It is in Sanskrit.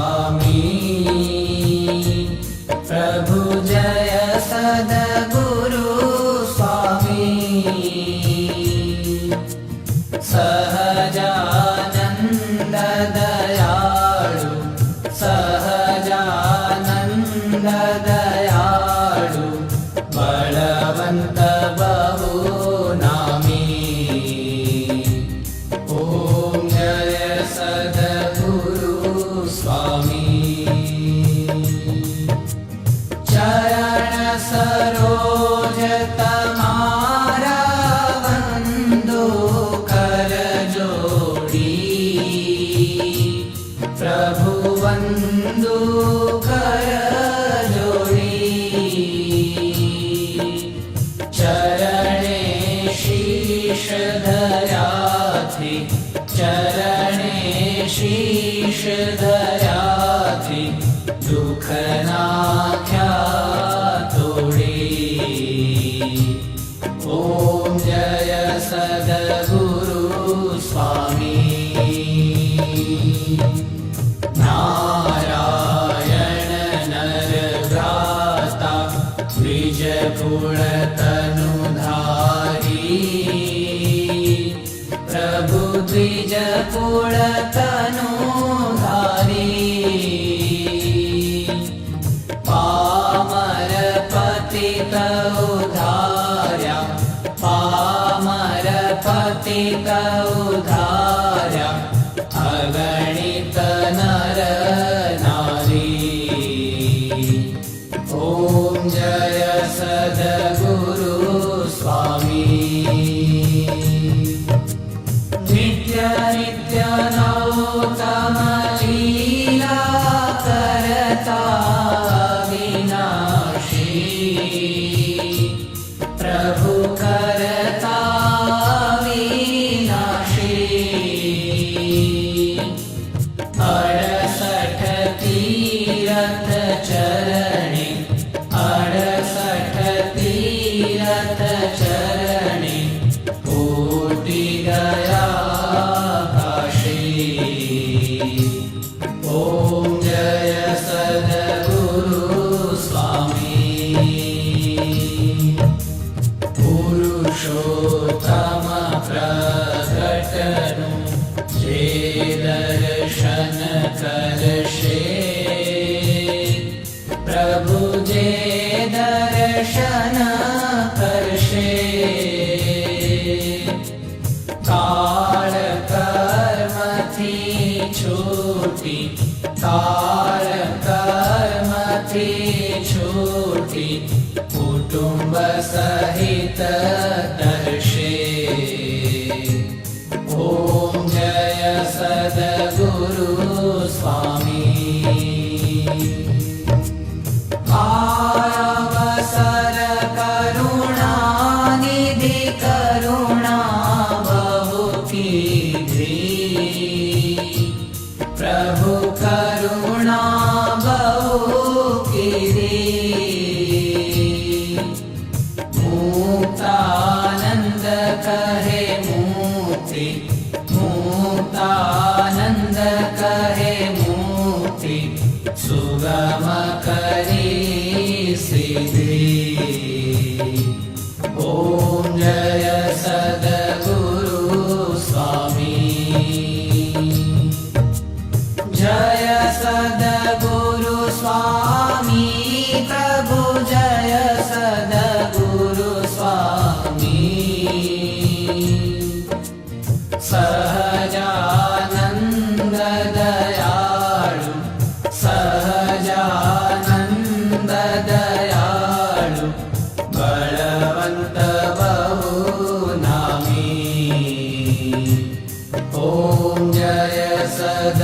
स्वामी। प्रभु जय सदगुरु स्वामी। सहजानन्द दयाळु सहजानन्द दयाळु पळवन्त चरण सरोज दुःख नाख्या तोडे ॐ जय सद्गुरु स्वामी नारायण नर भ्राता प्रभु द्विजकुलतनुधारी विनाशी। प्रभु करता विनाशी। अडसठ तीरथ स्वामी। पुरुषोत्तम प्रकटनु जे दर्शन करशे। प्रभु जे दर्शन कुटुंब सहित दर्शे। ॐ जय सद्गुरु स्वामी। आवसर करुणानिधि मुक्तानन्द कहे दयाळु सहजानन्द दयाळु बलवन्त बहु नामी। ॐ जय सद